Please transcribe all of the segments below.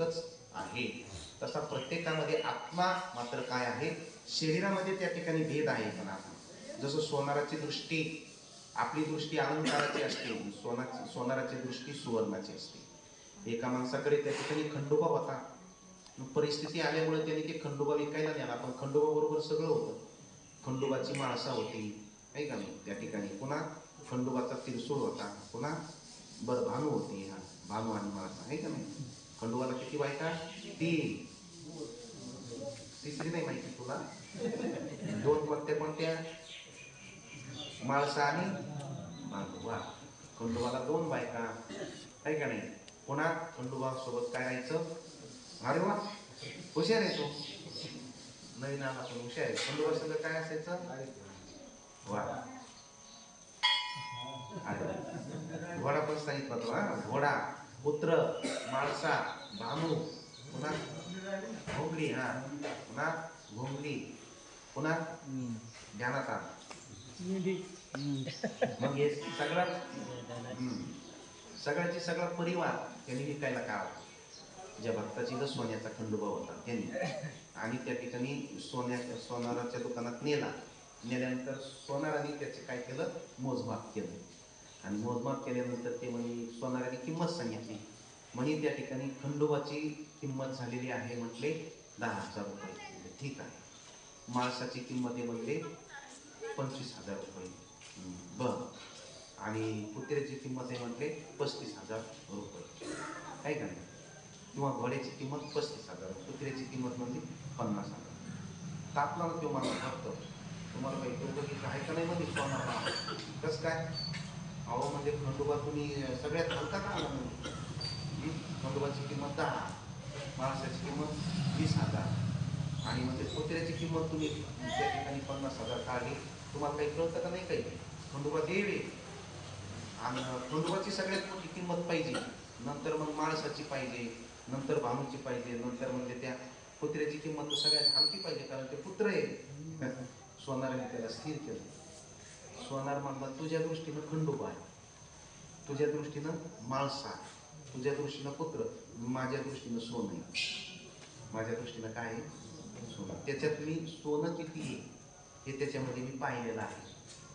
एकच आहे. तसा प्रत्येकामध्ये आत्मा मात्र काय आहे? शरीरामध्ये त्या ठिकाणी भेद आहे पण आपण. जसं सोनाराची दृष्टी आपली दृष्टी अलंकाराची असते सोनाची सोनाराची दृष्टी सुवर्णाची असते. एका माणसाकडे त्या ठिकाणी खंडोबा होता. परिस्थिती आल्यामुळे त्याने ते खंडोबा विकायला नेला पण खंडोबा बरोबर सगळं होतं. खंडोबाची माळसा होती आहे का नाही त्या ठिकाणी पुन्हा खंडोबाचा तिरसूळ होता पुन्हा बरं भानू होती हा भानू आणि माळसा आहे का नाही? खंडोबाला किती बायका तीन तिसरी नाही माहिती तुला दोन कोणत्या कोणत्या माळसा आणि भानू वा खंडोबाला दोन बायका आहे का नाही पुन्हा खंडोबा सोबत काय राहायचं अरे वा हुशार आहे तो नवीन आला पण हुशार आहे खंडोबा सगळं काय असायचं वा घोडा पण सांगितलं तो हा घोडा पुत्र माळसा भानू पुन्हा घोंगडी हा पुन्हा घोंगडी पुन्हा ध्यानात मग हे सगळा सगळ्याची सगळा परिवार त्यांनी विकायला का ज्या भक्ताची जर सोन्याचा खंडोबा होता त्यांनी. आणि त्या ठिकाणी सोन्या सोनाराच्या दुकानात नेला. नेल्यानंतर सोनाराने त्याचे काय केलं? मोजमाप केलं. आणि मोजमाप केल्यानंतर ते म्हणे सोनाराने किंमत सांगितली. म्हणे त्या ठिकाणी खंडोबाची किंमत झालेली आहे म्हटले दहा हजार रुपये. ठीक आहे. माळसाची किंमत आहे म्हटले पंचवीस हजार रुपये. बर. आणि कुत्र्याची किंमत आहे म्हटले पस्तीस हजार रुपये. काय का नाही? किंवा घोड्याची किंमत पस्तीस हजार कुत्र्याची किंमत म्हणजे पन्नास हजार. तापला तो मला फक्त तुम्हाला काही चौकशी आहे का नाही म्हणजे सोनार कसं काय? अहो म्हणजे खंडोबा तुम्ही सगळ्यात हलका का हं? खंडोबाची किंमत दहा. माणसाची किंमत वीस हजार. आणि म्हणजे कुत्र्याची किंमत तुम्ही म्हणजे त्या ठिकाणी पन्नास हजार काढली. तुम्हाला काही कळतं का नाही काही? खंडोबा देव. आहे आणि खंडोबाची सगळ्यात मोठी किंमत पाहिजे. नंतर मग माणसाची पाहिजे नंतर भानूची पाहिजे नंतर म्हणजे त्या कुत्र्याची किंमत तर सगळ्यात हलकी पाहिजे कारण ते पुत्र आहे. सोनाराने त्याला स्थिर केलं. सोनार मानला तुझ्या दृष्टीनं खंडोबा आहे तुझ्या दृष्टीनं माळसा तुझ्या दृष्टीनं पुत्र माझ्या दृष्टीनं सोनं आहे. माझ्या दृष्टीनं काय आहे? सोनं. त्याच्यात मी सोनं किती आहे हे त्याच्यामध्ये मी पाहिलेलं आहे.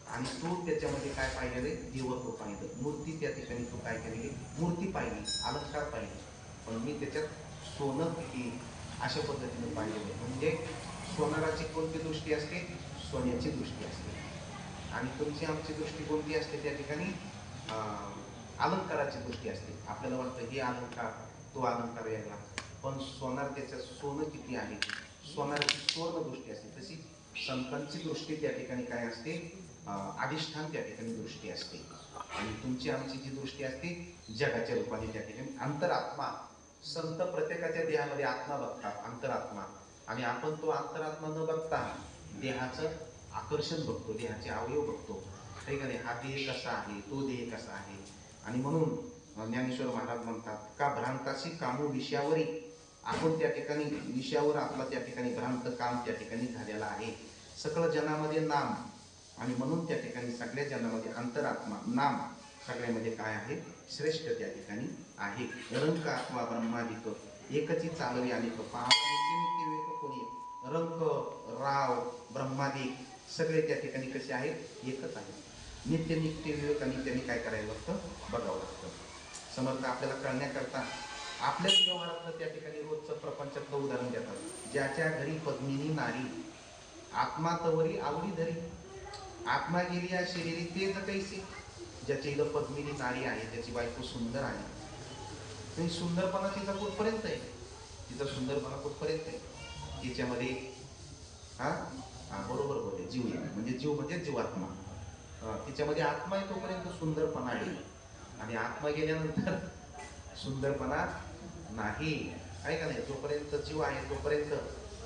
आणि तू त्याच्यामध्ये काय पाहिलेलं आहे? देवत्व पाहिलं. मूर्ती त्या ठिकाणी तू काय केलेली मूर्ती पाहिली अलंकार पाहिली. पण मी त्याच्यात सोनं किती अशा पद्धतीने पाहिलेलं आहे. म्हणजे सोनाराची कोणती दृष्टी असते? सोन्याची दृष्टी असते. आणि तुमची आमची दृष्टी कोणती असते त्या ठिकाणी? अलंकाराची दृष्टी असते. आपल्याला वाटतं हे अलंकार तो अलंकार वेगळा. पण सोनार त्याचं सोनं किती आहे? सोनाराची सुवर्ण दृष्टी असते. तशी संतांची दृष्टी त्या ठिकाणी काय असते? अधिष्ठान त्या ठिकाणी दृष्टी असते. आणि तुमची आमची जी दृष्टी असते जगाच्या रूपाने त्या ठिकाणी. अंतरात्मा संत प्रत्येकाच्या देहामध्ये आत्मा बघतात अंतरात्मा. आणि आपण तो अंतरात्मा न बघता देहाचं आकर्षण बघतो देहाचे अवयव बघतो. काही का नाही हा देह कसा आहे तो देह कसा आहे? आणि म्हणून ज्ञानेश्वर महाराज म्हणतात का भ्रांताशी कामो विषयावरी? आपण त्या ठिकाणी विषयावर आपला त्या ठिकाणी भ्रांत काम त्या ठिकाणी झालेला आहे. सगळं जनामध्ये नाम. आणि म्हणून त्या ठिकाणी सगळ्या जनामध्ये अंतरात्मा नाम सगळ्यामध्ये काय आहे? श्रेष्ठ त्या ठिकाणी आहे. रंग आत्मा ब्रह्मादिक एकची चालवी आणि कोणी? रंग राव ब्रह्मादिक. सगळे त्या ठिकाणी कसे आहेत एकच आहेत. नित्य नित्य विवेक आणि त्यांनी काय करायला लागतं? बघावं लागतं. समर्थ आपल्याला कळण्याकरता आपल्याच व्यवहारातलं त्या ठिकाणी रोजचं प्रपंचातलं उदाहरण देतात. ज्याच्या घरी पद्मिनी नारी आत्मा तवरी आवडी धरी. आत्मा गेली या शरीरी ते जर कैसे. ज्याच्या इथं पद्मिनी नारी आहे त्याची बायको सुंदर आहे. आणि सुंदरपणा तिचा कुठपर्यंत आहे? तिचा सुंदरपणा कुठपर्यंत आहे? तिच्यामध्ये हा? हा बरोबर बोलले. जीव आहे म्हणजे जीव म्हणजे जीवात्मा. तिच्यामध्ये आत्मा आहे तोपर्यंत सुंदरपणा आहे आणि आत्मा गेल्यानंतर सुंदरपणा नाही. आहे का नाही? जोपर्यंत जीव आहे तोपर्यंत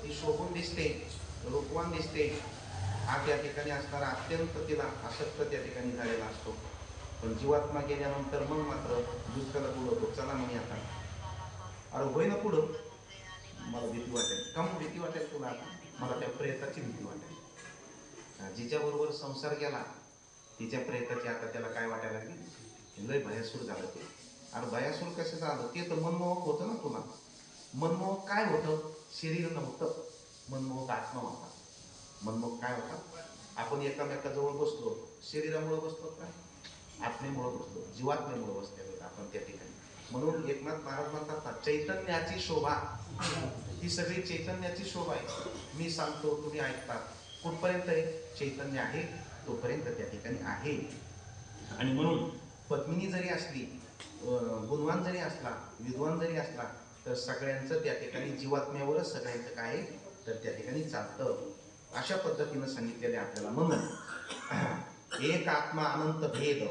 ती शोभून दिसते रूपवान दिसते. हा त्या ठिकाणी असणारा अत्यंत तिला आसक्त त्या ठिकाणी झालेला असतो. पण जीवात्मा गेल्यानंतर मग मात्र दुसऱ्याला बोलवतो चला म्हणे आता. अरे होय ना पुढं. मला भीती वाटेल. का मग भीती वाटेल तुला? मला त्या प्रेताची भीती वाटायची. जिच्याबरोबर संसार गेला तिच्या प्रेताची आता त्याला काय वाटायला लागली? लय भयासूर झालं ते. अरे भयासूर कसं झालं? ते तर मनमोहक होतं ना तुला. मनमोहक काय होतं? शरीर नव्हतं मनमोहक आत्मा होता. मनमोहक काय होता? आपण एकामेकाजवळ बसलो शरीरामुळे बसलो का? आत्मेमुळे बसलो जीवात्मेमुळे बसलेलो आपण त्या ठिकाणी. म्हणून एकनाथ महाराज म्हणतात ना चैतन्याची शोभा. ही सगळी चैतन्याची शोभा आहे. मी सांगतो तुम्ही ऐकता कुठपर्यंत आहे? चैतन्य आहे तोपर्यंत त्या ठिकाणी आहे. आणि म्हणून पद्मिनी जरी असली गुणवान जरी असला विद्वान जरी असला तर सगळ्यांचं त्या ठिकाणी जीवात्म्यावरच सगळ्यांचं काय? तर त्या ठिकाणी चालतं. अशा पद्धतीनं सांगितलेले आपल्याला म्हणून एक आत्मा अनंत भेद.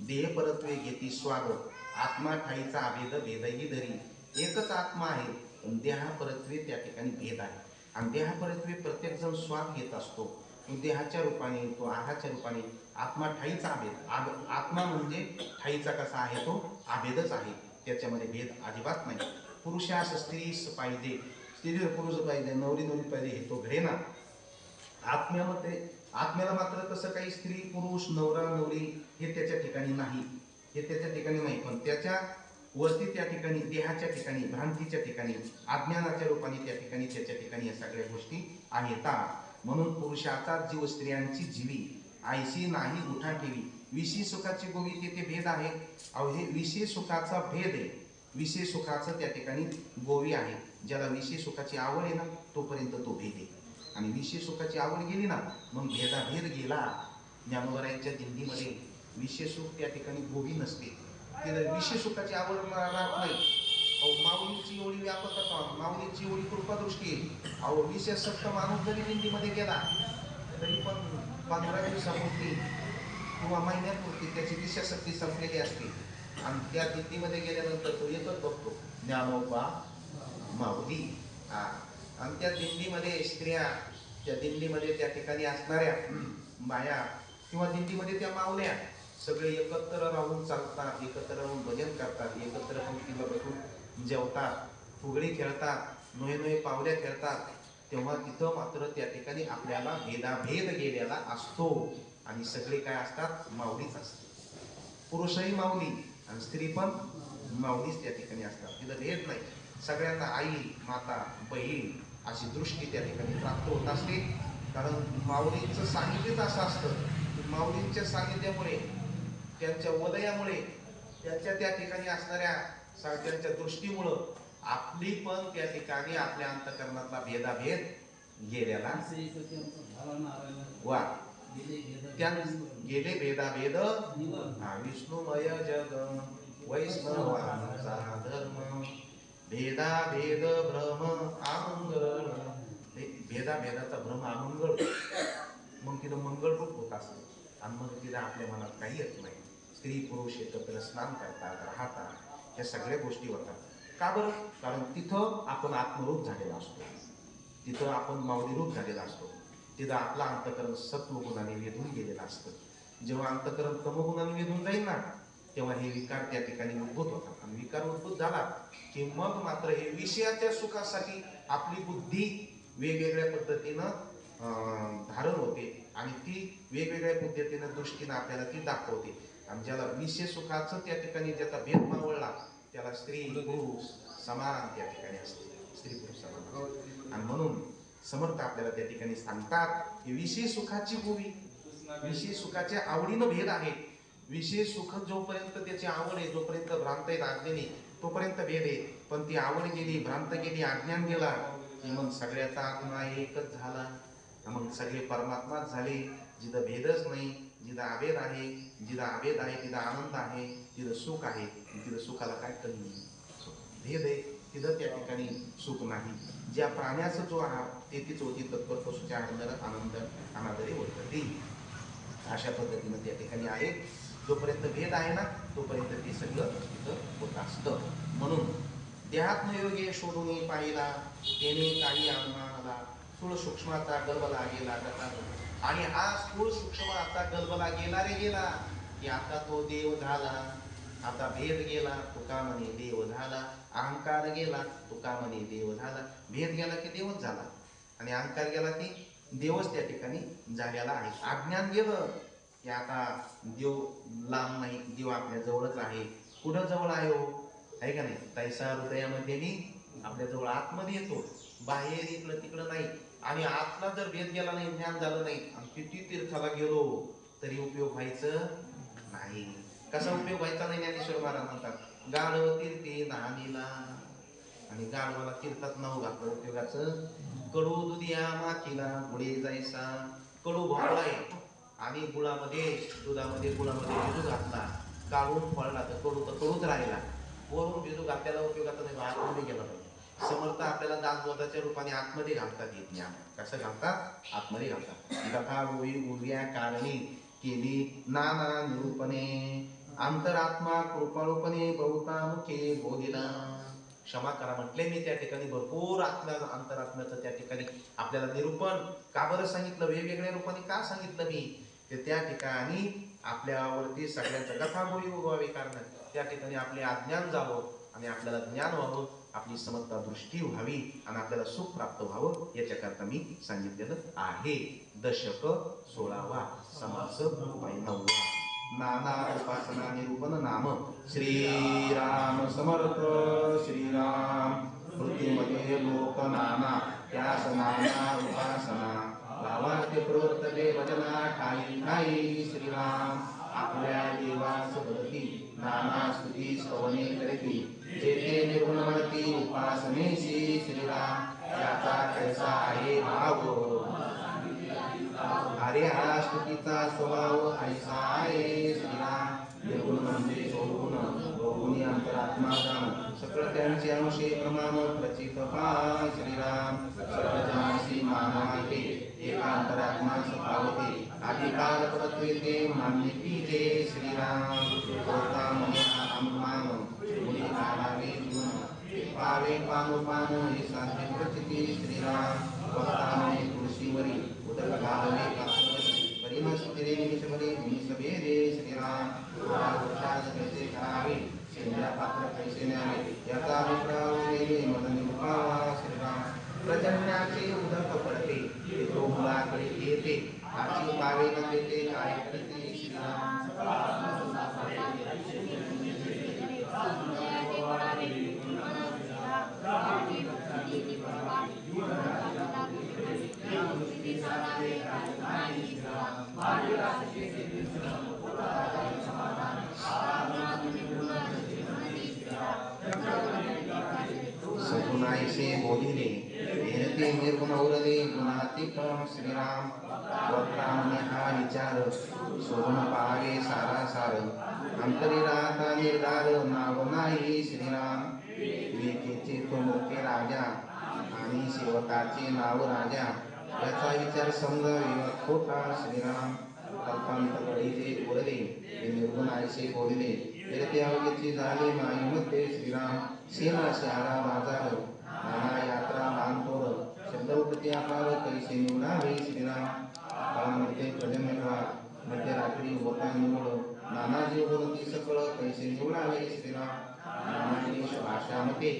देह परत्वे घेती स्वाग आत्मा ठाईचा अभेद भेदही धरी एकच आत्मा आहे पण देहापरत्वे त्या ठिकाणी भेद आहे. आणि देहा परत्वे प्रत्येक जण स्वाद घेत असतो. देहाच्या रूपाने तो आहाच्या रूपाने आत्मा ठाईचा अभेद. आग- आत्मा म्हणजे ठाईचा कसा आहे तो अभेदच आहे. त्याच्यामध्ये भेद अजिबात नाही. पुरुषास स्त्रीस पाहिजे. स्त्रीवर पुरुष पाहिजे नवरी नवरी पाहिजे हे तो घडे ना. आत्म्यामध्ये आत्म्याला मात्र तसं काही स्त्री पुरुष नवरा नवरी हे त्याच्या ठिकाणी नाही. हे त्याच्या ठिकाणी नाही पण त्याच्या वस्ती त्या ठिकाणी देहाच्या ठिकाणी भ्रांतीच्या ठिकाणी अज्ञानाच्या रूपाने त्या ठिकाणी त्याच्या ठिकाणी या सगळ्या गोष्टी आहेत. म्हणून पुरुषाचा जीव स्त्रियांची जीवी आयशी नाही उठा ठेवी. विषय सुखाची गोवी तेथे भेद आहे. अहो हे विषय सुखाचा भेद आहे. विषय सुखाचं त्या ठिकाणी गोवी आहे. ज्याला विषय सुखाची आवड आहे ना तोपर्यंत तो भेद आहे. आणि विषय सुखाची आवड गेली ना मग भेदाभेद गेला. ज्ञानोबरायांच्या दिंडीमध्ये विषय सुख त्या ठिकाणी भोगी नसते. तिला विषय आवड राहत नाही. अहो माऊलीची एवढी व्यापकता माऊलीची एवढी कृपादृष्टी अहो विशेष सप्त माणूस जरी दिंडीमध्ये गेला तरी पण पंधरा दिवसापुरती किंवा महिन्यापुरती त्याची विषयाशक्ती संपलेली असते. आणि त्या दिंडीमध्ये गेल्यानंतर तो येतोच बघतो. ज्ञानोबा माऊली. हा. आणि त्या दिंडीमध्ये स्त्रिया त्या दिंडीमध्ये त्या ठिकाणी असणाऱ्या बाया किंवा दिंडीमध्ये त्या मावल्या सगळे एकत्र राहून चालतात एकत्र राहून भजन करतात एकत्र पंक्तीला बसून जेवतात फुगडी खेळतात नोहे नोहे पावल्या खेळतात तेव्हा तिथं मात्र त्या ठिकाणी आपल्याला भेदाभेद गेलेला असतो. आणि सगळे काय असतात? माऊलीच असते पुरुषही माऊली आणि स्त्री पण माऊलीच त्या ठिकाणी असतात. तिथं भेद नाही. सगळ्यांना आई माता बहीण अशी दृष्टी त्या ठिकाणी प्राप्त होत असते. कारण माऊलींचं सानिध्यच असं असतं. की माऊलींच्या सानिध्यामुळे त्यांच्या उदयामुळे त्यांच्या त्या ठिकाणी असणाऱ्या सा- त्यांच्या दृष्टीमुळं आपली पण त्या ठिकाणी आपल्या अंतकरणातला भेदाभेद गेलेला वा. त्या गेले भेदाभेद. हा विष्णुमय जग वैष्णवांचा धर्म भेदाभेद भ्रम आमंगळ भे- भेदाभेदाचा भ्रम आमंगळ. मग तिथं मंगळ रूप होत असत. आणि मग तिला आपल्या मनात काही येत नाही. स्त्री पुरुष एकत्र स्नान करतात राहतात या सगळ्या गोष्टी होतात. का बरं? कारण तिथं आपण आत्मरूप झालेला असतो. तिथं आपण माऊलीरूप झालेला असतो. तिथं आपला अंतकरण सत्वगुणाने वेधून गेलेलं असतं. जेव्हा अंतकरण तमगुणाने वेधून जाईल ना तेव्हा हे विकार त्या ठिकाणी उद्भूत होतात. आणि विकार उद्भूत झाला की मग मात्र हे विषयाच्या सुखासाठी आपली बुद्धी वेगवेगळ्या पद्धतीनं धारण होते. आणि ती वेगवेगळ्या पद्धतीनं दृष्टीनं आपल्याला ती दाखवते. आणि ज्याला विषय सुखाचं त्या ठिकाणी ज्याचा भेद मावळला त्याला स्त्री पुरुष समान त्या ठिकाणी असते. स्त्री पुरुष समान असते. आणि म्हणून समर्थ आपल्याला त्या ठिकाणी सांगतात की विषय सुखाची गोवी विषय सुखाच्या आवडीनं भेद आहे. विषय सुख जोपर्यंत त्याची आवड आहे जोपर्यंत भ्रांत आहेत आज्ञेने तोपर्यंत भेद आहे. पण ती आवड गेली भ्रांत गेली अज्ञान गेला की मग सगळ्याचा आत्मा एकच झाला. मग सगळे परमात्माच झाले. जिथं भेदच नाही जिथं आभेद आहे जिथं आभेद आहे तिथं आनंद आहे तिथं सुख आहे तिथं सुखाला काय कमी भेद आहे तिथं त्या ठिकाणी सुख नाही. ज्या प्राण्याचं जो आहार तेथीच होती तत्पर पशुच्या आनंदाला आनंद अनादरी वर्तते अशा पद्धतीनं त्या ठिकाणी आहे. जोपर्यंत भेद आहे ना तोपर्यंत ते सगळं तिथं होत असतं. म्हणून देहात्मयोगे शोधून पाहिला त्याने काही अनुमानाला थोडं सूक्ष्माचा गर्भ गेला कसा आणि हा स्थूळ सूक्ष्माचा गलबला गेला रे गेला की आता तो देव झाला. आता भेद गेला तुका म्हणे देव झाला. अहंकार गेला तुका म्हणे देव झाला. भेद गेला की देवच झाला. आणि अहंकार गेला की देवच त्या ठिकाणी झालेला आहे. अज्ञान गेलं की आता देव लांब नाही देव आपल्या जवळच आहे. कुठं जवळ आहे हो? आहे का नाही? तैसा हृदयामध्ये मी आपल्या जवळ आतमध्ये येतो. बाहेर इकडं तिकडं नाही. आणि आतला जर भेद गेला नाही ज्ञान झालं नाही आणि किती तीर्थाला गेलो तरी उपयोग व्हायचं नाही. कसा उपयोग व्हायचा नाही ज्ञानेश्वर महाराज म्हणतात? गाढव तीर्थी नानीला आणि गाढवाला तीर्थात नाव घातलं उपयोगाचं. कडू दुधिया मातीला गुळे जायचा. कडू भावला आहे. आणि गुळामध्ये दुधामध्ये गुळामध्ये बिजू घातला. काढून फळला तर कडू तर कडूच राहिला. वरून बिजू घातल्याला उपयोगाचा नाही. आतमध्ये गेला? पाहिजे समर्थ आपल्याला दासबोधाच्या रूपाने आतमध्ये घालतात येत ज्ञान कसं घालतात? आतमध्ये घालतात. कथा गोळी उर्या कारणी केली नाना निरूपणे अंतरात्मा कृपाळूपणे बहुतामुखे बोधिला. क्षमा करा म्हटले मी त्या ठिकाणी. भरपूर आत्म्या अंतरात्म्याचं त्या ठिकाणी आपल्याला निरूपण. का बरं सांगितलं? वेगवेगळ्या रूपाने का सांगितलं मी? ते त्या ठिकाणी आपल्यावरती सगळ्यांचं कथा गोळी उगवावी कारण त्या ठिकाणी आपले अज्ञान जावं आणि आपल्याला ज्ञान व्हावं. आपली समजता दृष्टी व्हावी आणि आपल्याला सुख प्राप्त व्हावं याच्याकरता मी सांगितलेलं आहे. दशक सोळावा समास उपाय नववा नाना उपासना निरूपण नाम. श्रीराम समर्थ श्रीराम. कृतीमध्ये लोक नाना. त्यास नाना उपासना भावार्थ प्रवर्तते वचना ठाई ठाई श्रीराम. आपल्या देवास बदती नाना स्तुती स्तवने करती. जेथे निर्गुण म्हणती उपासनेशी श्रीराम त्याचा कैसा आहे भाव अरे हा स्तुतीचा स्वभाव ऐसा आहे श्रीराम निर्गुण म्हणजे बहुगुण बहुगुणी अंतरात्मा जाण सकळ त्यांचे अंशे प्रमाण प्रचित पा श्रीराम सकळ जनाशी मानाते एका अंतरात्मा सभावते अधिकार परत्वेते मान्य कीजे श्रीराम। पावे पानोपान हे साध्य प्रचिती श्रीराम वक्ताने तुळशीवरी उदक घालवे कासवरी परिमस्तिरे निमिषवरी निमिषभेदे श्रीराम या वृक्षास कैसे करावे शेंद्या पात्र कैसे न्यावे याचा अभिप्राय गेले मन निरुपावा श्रीराम प्रजन्याचे उदक पडते ते तो मुलाकडे येते आची पावे न देते काय करते श्रीराम हेरते निर्गुण उरले गुणातीत श्रीराम वक्तामने हा विचार सोडून पावे सारा सार अंतरी राहता निर्धार नाव नाही श्रीराम। विवेकेचे तो मोठे राजा आणि सेवकाचे नाव राजा याचा विचार समजावे खोटा श्रीराम। कल्पांतकडे जे उरले ते निर्गुण आयसे बोलले तर त्या अवघेची झाले माईमध्ये श्रीराम सेना शहारा बाजार नाना यात्रा मानतोर शब्दवृत्ती आकार कैसे निवडावे श्रीराम? काळामध्ये प्रजन्यवा मध्यरात्री होता निवड नाना जीव बोलती सकळ कैसे निवडावे श्रीराम? नाना भाषामते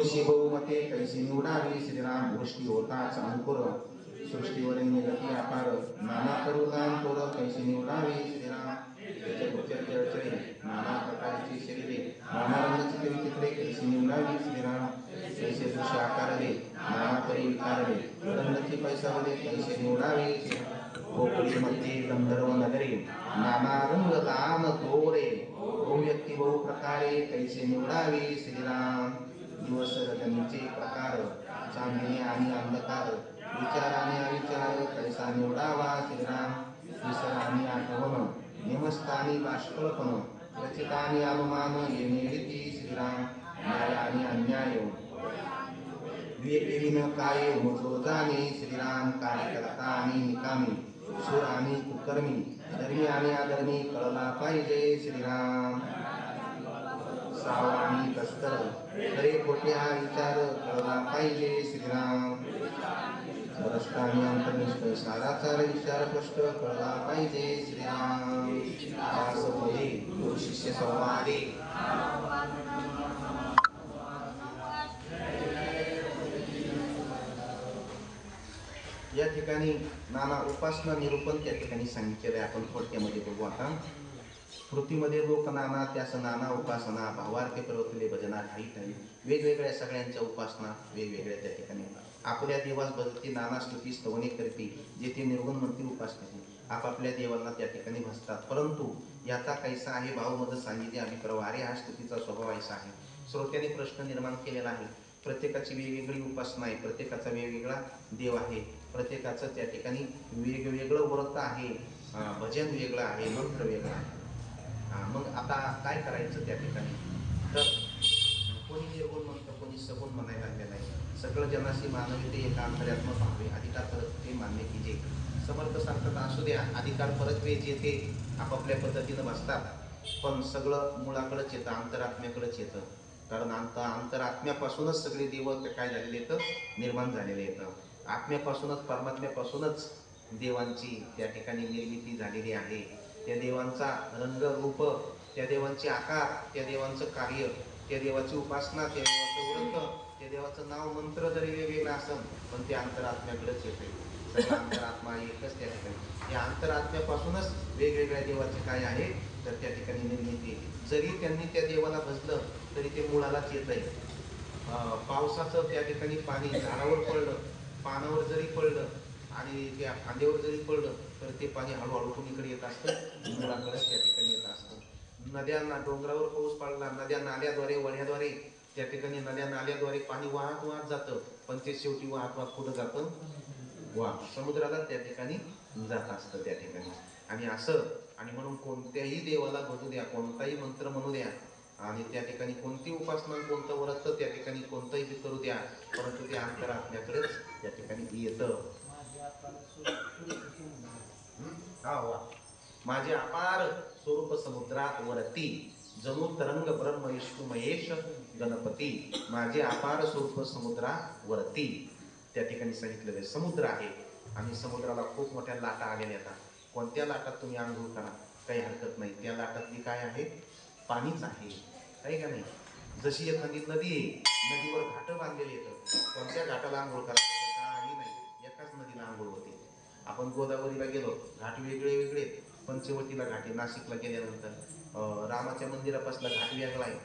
ऋषी बहुमते कैसे निवडावे श्रीराम? गोष्टी होता अंकुर सृष्टीवरील निगती आकार. नाना करुतान तोर कैसे निवडावे श्रीराम? त्याच्या गोचर नाना प्रकारची शरीरे नाना रंगाची विचित्रे कैसे निवडावी श्रीराम कैसे दृश्य आकारले नाना परी विकारले. रंगाची पैसावले कैसे निवडावे कोकळी मध्ये गंधर्व नगरे. नाना रंग काम तोरे बहु व्यक्ती बहु प्रकारे कैसे निवडावे श्रीराम दिवस रजनीचे प्रकार. चांदणे आणि अंधकार. विचार आणि अविचार कैसा निवडावा श्रीराम विसर आणि आठवण निमस्तानी बाष्कळपण रचितानि अवमानो अनुमान येणे श्रीराम न्याय आणि अन्याय काये मुचोदानि श्रीराम कार्यकर्ता आणि निकामी सुर आणि कुकर्मी धर्मी आणि अधर्मी कळला पाहिजे श्रीराम। सावानी कस्तर तस्कर खरे खोटे हा विचार कळला पाहिजे श्रीराम। भ्रष्ट आणि अंतर्निष्ठ साराचार विचार स्पष्ट कळला पाहिजे. श्रीराम. दास गुरु शिष्य संवादे. या ठिकाणी नाना उपासना निरूपण त्या ठिकाणी सांगितलेलं आहे. आपण थोडक्यामध्ये बघू आता. स्मृतीमध्ये लोक नाना त्यास नाना उपासना भावार्थे प्रवतले भजना ठाई ठाई वेगवेगळ्या सगळ्यांच्या उपासना वेगवेगळ्या त्या ठिकाणी आपल्या देवास बदलती नाना स्तुती स्तवने करते जेथे निर्गुण म्हणते उपासना आपापल्या देवांना त्या ठिकाणी भसतात. परंतु याचा कैसा आहे भावमध सांगितले आम्ही अरे हा स्तुतीचा स्वभाव ऐसा आहे. श्रोत्याने प्रश्न निर्माण केलेला आहे. प्रत्येकाची वेगवेगळी उपासना आहे. प्रत्येकाचा वेगवेगळा देव आहे. प्रत्येकाचं त्या ठिकाणी वेगवेगळं व्रत आहे. भजन वेगळं आहे. मंत्र वेगळा आहे. मग आता काय करायचं त्या ठिकाणी? तर कोणी निर्गुण म्हणतं कोणी सगुण म्हणायला सगळं जनाशी मानवी ते एका अंतर्यात्मक भावे अधिकार परत ते मान्य कीजे. समर्थ सांगतात असू द्या. अधिकार परत जेथे आपापल्या पद्धतीनं बसतात पण सगळं मुळाकडेच येतं अंतरात्म्याकडेच येतं. कारण अंत अंतरात्म्यापासूनच सगळे देव ते काय झालेले येतं निर्माण झालेले येतं आत्म्यापासूनच परमात्म्यापासूनच देवांची त्या ठिकाणी निर्मिती झालेली आहे. त्या देवांचा रंग रूप त्या देवांचे आकार त्या देवांचं कार्य त्या देवाची उपासना त्या देवाचं व्रत त्या देवाचं नाव मंत्र जरी वेगवेगळं असेल पण ते अंतरात्म्याकडेच येते. सगळा अंतरात्मा एकच त्या ठिकाणी. या अंतरात्म्यापासूनच वेगवेगळ्या देवाचे काय आहे तर त्या ठिकाणी निर्मिती जरी त्यांनी त्या देवाला भजलं तरी ते मुळालाच येत आहे पावसाचं त्या ठिकाणी पाणी झाडावर पडलं पानावर जरी पडलं आणि त्या फांद्यावर जरी पडलं तर ते पाणी हळूहळू कुणीकडे येत असतं? मुळाकडेच त्या ठिकाणी येत असतं. नद्यांना डोंगरावर पाऊस पडला नद्या नाल्याद्वारे वळ्याद्वारे त्या ठिकाणी नद्या नाल्याद्वारे पाणी वाहत वाहत जातं. पण ते शेवटी वाहत वाहत कुठं जातं? वा समुद्राला त्या ठिकाणी जात असतं त्या ठिकाणी. आणि असं आणि म्हणून कोणत्याही देवाला भजू द्या कोणताही मंत्र म्हणू द्या आणि त्या ठिकाणी कोणती उपासना कोणतं व्रत त्या ठिकाणी कोणतंही करू द्या परंतु ते अंतर आपल्याकडेच त्या ठिकाणी येतं. हा वा. माझे अपार स्वरूप समुद्रात वरती. जणू तरंग ब्रह्म विष्णू महेश गणपती माझे अपार स्वरूप समुद्रावरती त्या ठिकाणी सांगितलेलं आहे समुद्र आहे. आणि समुद्राला खूप मोठ्या लाटा आलेल्या येतात कोणत्या लाटात तुम्ही आंघोळ करा? काही हरकत नाही. त्या लाटातली काय आहे? पाणीच आहे. काही का नाही? जशी एखादी नदी आहे नदीवर घाट बांधलेली येतं कोणत्या घाटाला आंघोळ करायचं काही नाही. एकाच नदीला आंघोळ होते. आपण गोदावरीला गेलो. घाट वेगळे वेगळे पंचवटीला घाट नाशिकला गेल्यानंतर. रामाच्या मंदिरापासला घाट वेगळा आहे.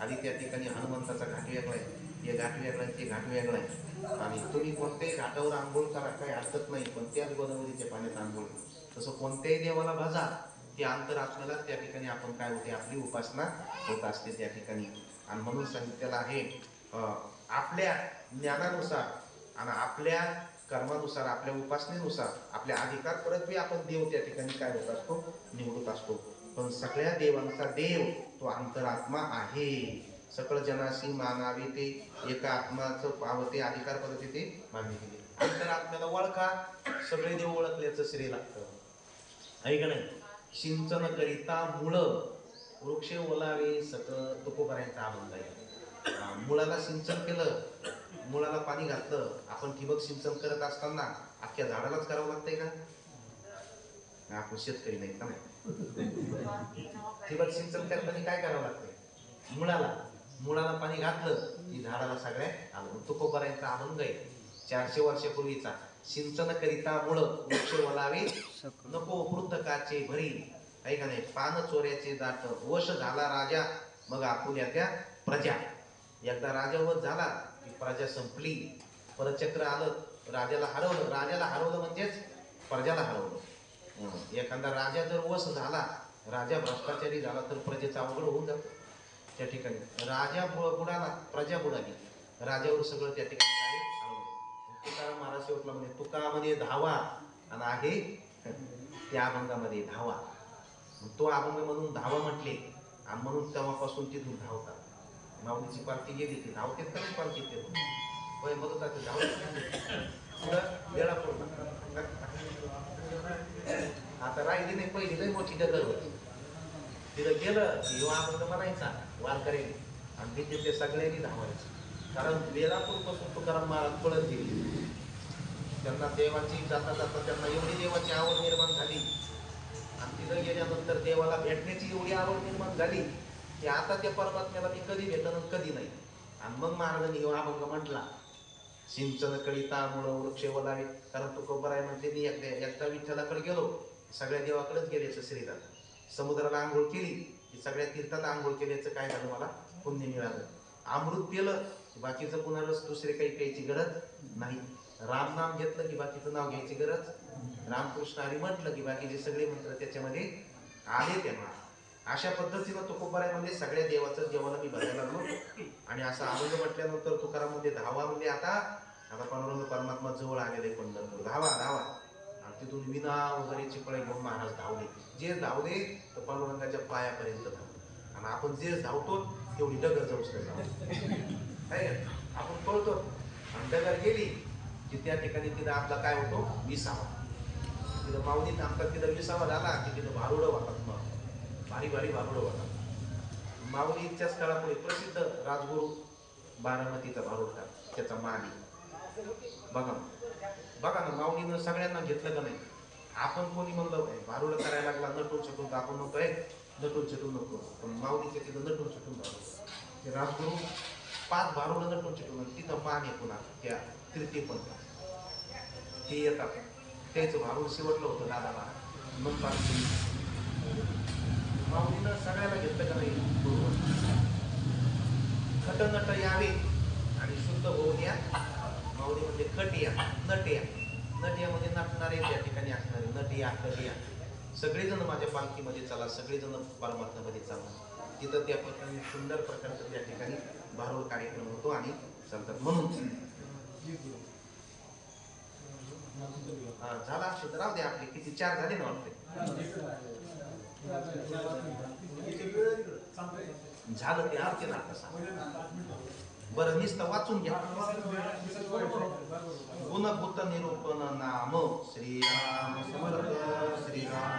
आणि त्या ठिकाणी हनुमंताचा घाट वेगळा आहे. हे घाट वेगळा आहे ते घाट वेगळा आहे. आणि तुम्ही कोणत्याही घाटावर आंघोळ करा काही हरकत नाही पण त्याच गोदावरीच्या पाण्यात आंघोळ तसं कोणत्याही देवाला भाजा ते अंतर अंतरात्म्याला त्या ठिकाणी आपण काय होते आपली उपासना होत असते त्या ठिकाणी. आणि म्हणून सांगितलेलं आहे आपल्या ज्ञानानुसार आणि आपल्या कर्मानुसार आपल्या उपासनेनुसार आपल्या अधिकार परत बी आपण देव त्या ठिकाणी काय होत असतो निवडत असतो. पण सगळ्या देवांचा देव तो अंतरात्मा आहे. सकळ जनाशी मानावे ते एका आत्माचं पावते अधिकार परत ते मान्य केले अंतरात्म्याला ओळखा सगळे देव ओळखल्याचं श्रेय लागतं. आहे का नाही? सिंचन करिता मुळ वृक्ष ओलावे सकळ तुकोपर्यंत आनंद आहे. मुळाला सिंचन केलं मुळाला पाणी घातलं आपण ठिबक सिंचन करत असताना अख्ख्या झाडालाच करावं लागतंय का? आपण शेतकरी नाही का नाही? ठिबक सिंचन करताना काय करावं लागतंय? मुळाला मुळाला पाणी घातलं की झाडाला सगळ्या आलं तुकोपर्यंत आनंद आहे चारशे वर्षापूर्वीचा सिंचन करिता मुळ वृक्ष ओलावे नको वृद्धकाचे भरी. आहे का नाही? पान चोऱ्याचे दाट. वश झाला राजा मग आपुल्या त्या प्रजा. एकदा राजा वध झाला की प्रजा संपली. परत चक्र आलं राजाला हरवलं. राजाला हरवलं म्हणजेच प्रजाला हरवलं. एखादा राजा जर वस झाला राजा भ्रष्टाचारी झाला तर प्रजेचा अवघड होऊन जातो. त्या ठिकाणी. राजा बुडाला प्रजा बुडाली. राजावर सगळं त्या ठिकाणी काय तुकाराम महाराज शेवटला म्हणजे तुकामध्ये धावा आणि आहे. त्या अभंगामध्ये धावा. तो अभंग म्हणून धावा म्हटले. आणि म्हणून तेव्हापासून तिथून धावतात. माऊलीची पालखी गेली की धावतेत का पालखी ते होय मग ते धावत आता राहिली नाही पहिली लई मोठी डगर होती. तिथं गेलं की ह्यो अभंग म्हणायचा वारकऱ्याने आणि तिथे ते सगळ्यांनी धावायचं. कारण वेळापूरपासून तुकाराम महाराज पळत गेली. त्यांना देवाची जाता जाता त्यांना एवढी देवाची आवड निर्माण झाली. आणि तिथं गेल्यानंतर देवाला भेटण्याची एवढी आवड निर्माण झाली की आता त्या परमात्म्याला मी कधी भेटणार आणि कधी नाही. आणि मग महाराजांनी ह्यो अभंग म्हटला सिंचन मुळं वृक्ष बोलावे कारण तो आहे म्हणते मी एकदा एकदा विठ्ठलाकडे गेलो सगळ्या देवाकडेच गेल्याचं श्रीराम समुद्राला आंघोळ केली की सगळ्या तीर्थाला आंघोळ केल्याचं काय झालं मला? पुण्य मिळालं. अमृत पिलं की बाकीचं पुन्हा रस दुसरे काही प्यायची गरज नाही. राम नाम घेतलं की बाकीचं नाव घ्यायची गरज रामकृष्ण हरी म्हटलं की बाकीचे सगळे मंत्र त्याच्यामध्ये आले तेव्हा अशा पद्धतीनं तुकोबारामध्ये म्हणजे सगळ्या देवाचं जेवण मी बघायला लागलो. आणि असं आनंद म्हटल्यानंतर तुकारामध्ये धावा म्हणजे आता आता पांडुरंग परमात्मा जवळ आलेले पंढरपूर. धावा धावा. आणि तिथून विना वगैरे चिपळे घेऊन महाराज धावले जे धावले तर पांडुरंगाच्या पायापर्यंत धावले आणि आपण जे धावतो तेवढी डगर जाऊ काय आपण पळतो. आणि डगर गेली की त्या ठिकाणी तिथं आपला काय होतो? विसावा. तिथं माऊलीत आमचा तिथं विसावा झाला की तिथं भारुड वाटत मग. भारी भारी भारुडं होतात माऊली इतक्याच काळापुढे प्रसिद्ध राजगुरू बारामतीचा भारुडका त्याचा माली. बघा बघा ना माऊलीनं सगळ्यांना घेतलं का नाही? आपण कोणी म्हणलं भारुड करायला लागला नटून छटून तर आपण म्हणतोय नटून छटून नको. पण माऊलीच्या तिथं नटून छटून भारुड ते राजगुरू पाच भारुड नटून छटून तिथं मान आहे पुन्हा त्या तृतीय पंथ ते येतात. त्याचं भारुड शेवटलं होतं दादाला. नंतर माऊलीनं सगळ्याला घेतलं का नाही? बरोबर खट नट यावे आणि शुद्ध होऊन या. माऊली म्हणजे खटिया नटिया. नटिया म्हणजे नटणारे त्या ठिकाणी असणारे नटिया खटिया सगळेजण माझ्या पालखीमध्ये चला सगळेजण परमात्म्यामध्ये चला. तिथं त्या प्रकारे सुंदर प्रकारचं त्या ठिकाणी भारूड कार्यक्रम होतो आणि चालतात. म्हणून झाला असेल तर राहू दे आपले. किती चार झाले ना वाटते झालं ते अर्थ ना बरं नुसतं वाचून घ्या. गुणभूत निरूपण नाम श्रीराम समर्थ श्रीराम.